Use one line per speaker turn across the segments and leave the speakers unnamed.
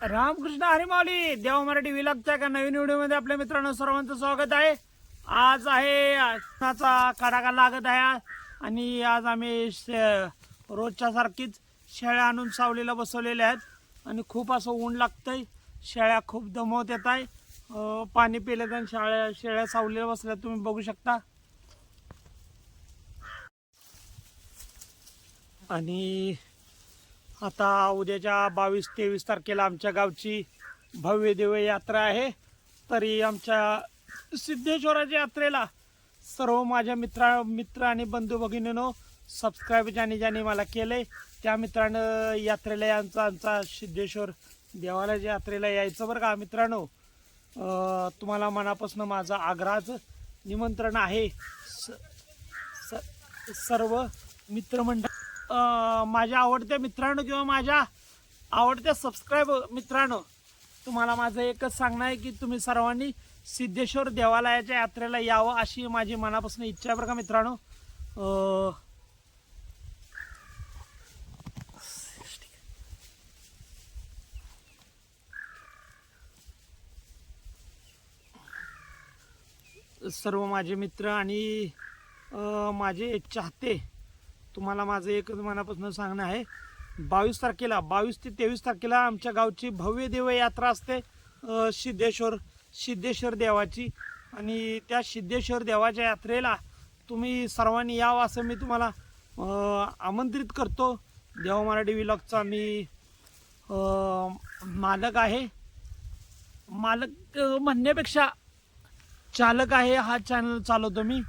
रामकृष्ण हरिमावली देव मराठी विलगच्या एका नवीन व्हिडिओमध्ये आपल्या मित्रांनो सर्वांचं स्वागत आहे. आज आहे आजचा कडाका लागत आहे आणि आज आम्ही रोजच्या सारखीच शेळ्या आणून सावलीला बसवलेल्या आहेत. आणि खूप असं ऊन लागतंय. शेळ्या खूप दमवत येत आहे. पाणी पिलं तर शाळ्या शेळ्या सावलीला बसल्या तुम्ही बघू शकता. आणि आता उद्याच्या बावीस तेवीस तारखेला आमच्या गावची भव्य दिव्य यात्रा आहे. तरी आमच्या सिद्धेश्वराच्या यात्रेला सर्व माझ्या मित्रा मित्र आणि बंधू भगिनीनो सबस्क्राईब ज्याने ज्याने मला केले त्या मित्रानं यात्रेला यांचा आमचा सिद्धेश्वर देवालयाच्या यात्रेला यायचं बरं का मित्रांनो. तुम्हाला मनापासून माझं आग्रहाचं निमंत्रण आहे. स- स- सर्व मित्रमंडळ माझ्या आवडत्या मित्रांनो किंवा माझ्या आवडत्या सबस्क्राईब मित्रांनो तुम्हाला माझं एकच सांगणं आहे की तुम्ही सर्वांनी सिद्धेश्वर देवालयाच्या यात्रेला यावं अशी माझी मनापासून इच्छा आहे बरं का मित्रांनो? सर्व माझे मित्र आणि माझे चाहते तुम्हाला माझं एकच मनापासून सांगणं आहे बावीस तारखेला बावीस ते तेवीस तारखेला आमच्या गावची भव्य देव यात्रा असते सिद्धेश्वर सिद्धेश्वर देवाची. आणि त्या सिद्धेश्वर देवाच्या यात्रेला तुम्ही सर्वांनी यावं असं मी तुम्हाला आमंत्रित करतो. देवा मराठी विलॉगचा मी मालक आहे. मालक म्हणण्यापेक्षा चालक आहे हा चॅनल चालवतो मी.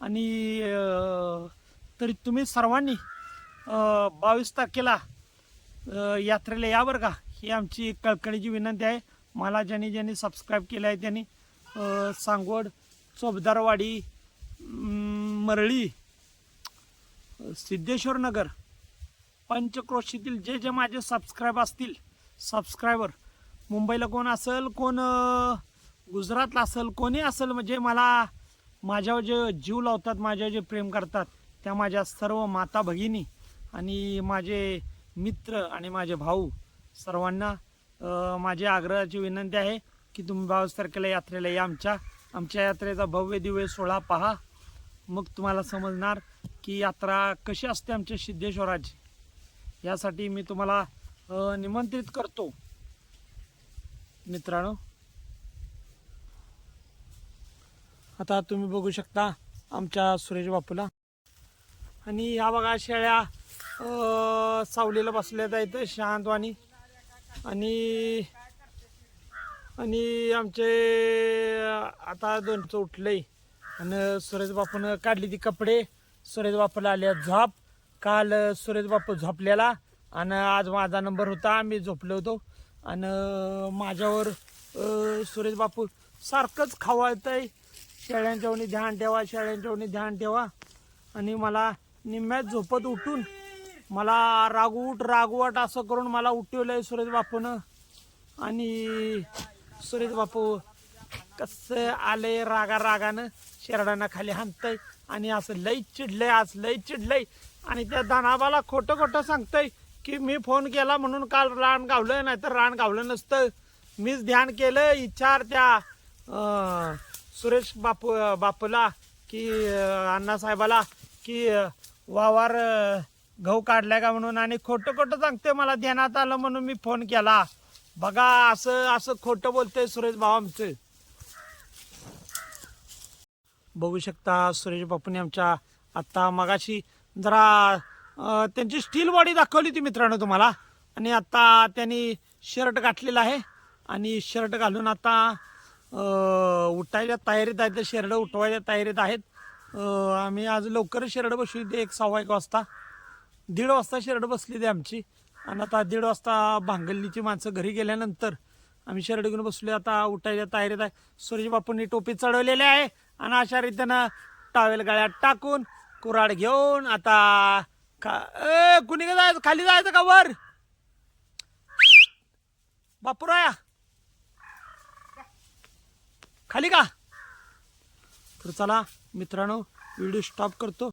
आणि तरी तुम्ही सर्वांनी बावीस तारखेला यात्रेला या बरं का. ही आमची कळकळीची विनंती आहे. मला ज्यांनी ज्यांनी सबस्क्राईब केलं आहे त्यांनी सांगवड चोबदारवाडी मरळी सिद्धेश्वर नगर पंचक्रोशीतील जे जे माझे सबस्क्राईब असतील सबस्क्रायबर मुंबईला कोण असेल कोण गुजरातला असेल कोणी असेल म्हणजे मला माझ्यावर जे जीव लावतात माझ्यावर जे प्रेम करतात त्या माझ्या सर्व माता भगिनी आणि माझे मित्र आणि माझे भाऊ सर्वांना अं, माझी आग्रहाची विनंती आहे की तुम्ही बावीस तारखेला यात्रेला या आमच्या. आमच्या यात्रेचा भव्य दिव्य सोहळा पहा. मग तुम्हाला समजणार की यात्रा कशी असते आमच्या सिद्धेश्वराची. यासाठी मी तुम्हाला निमंत्रित करतो. मित्रांनो आता तुम्ही बघू शकता आमच्या सुरेश बापूला. आणि ह्या बघा शेळ्या सावलीला बसल्या आहेत शांतवाणी आणि आणि आमचे आता दोनचं उठलंय. आणि सुरेश बापून काढली ती कपडे. सुरेश बापूला आल्या झोप. काल सुरेश बापू झोपलेला. आणि आज माझा नंबर होता. मी झोपलो होतो. आणि माझ्यावर सुरेश बापू सारखंच आहे शेळ्यांच्या ध्यान ठेवा शेळ्यांच्या ध्यान ठेवा. आणि मला निम्म्यात झोपत उठून मला रागवूट रागवट असं करून मला उठवलंय सुरेश बापूनं. आणि सुरेश बापू कसं आले रागा रागानं शेरडानं खाली हाणतंय आणि असं लई चिडलंय आज लई चिडलंय. आणि त्या दानाबाला खोटं खोटं सांगतंय की मी फोन केला म्हणून काल रान गावलं नाही तर रान गावलं नसतं. मीच ध्यान केलं विचार त्या सुरेश बापू बापूला की अण्णासाहेबाला की वावर गहू काढलाय का म्हणून आणि खोटं खोटं सांगते मला ध्यानात आलं म्हणून मी फोन केला. बघा असं असं खोटं बोलतंय सुरेश भाऊ आमचं. बघू शकता सुरेश बापूने आमच्या आत्ता मगाशी जरा त्यांची स्टील बॉडी दाखवली होती मित्रांनो तुम्हाला. आणि आत्ता त्यांनी शर्ट घातलेला आहे. आणि शर्ट घालून आता उठायच्या तयारीत आहेत शर्ट उठवायच्या तयारीत आहेत. आम्ही आज लवकरच शर्ट बसू दे एक सव्वा एक वाजता. दीड वाजता शेरड बसली होती आमची. आणि आता दीड वाजता भांगल्लीची माणसं घरी गेल्यानंतर आम्ही शर्ट घेऊन बसलो आता उठायच्या तयारीत आहे. सूर्य बापूंनी टोपी चढवलेली आहे. आणि अशा रीतीनं टावेल गाळ्यात टाकून कुराड घेऊन आता का ए कुणी का जायचं? खाली जायचं का वर? बापूराया! खाली का? तर चला मित्रांनो व्हिडिओ स्टॉप करतो.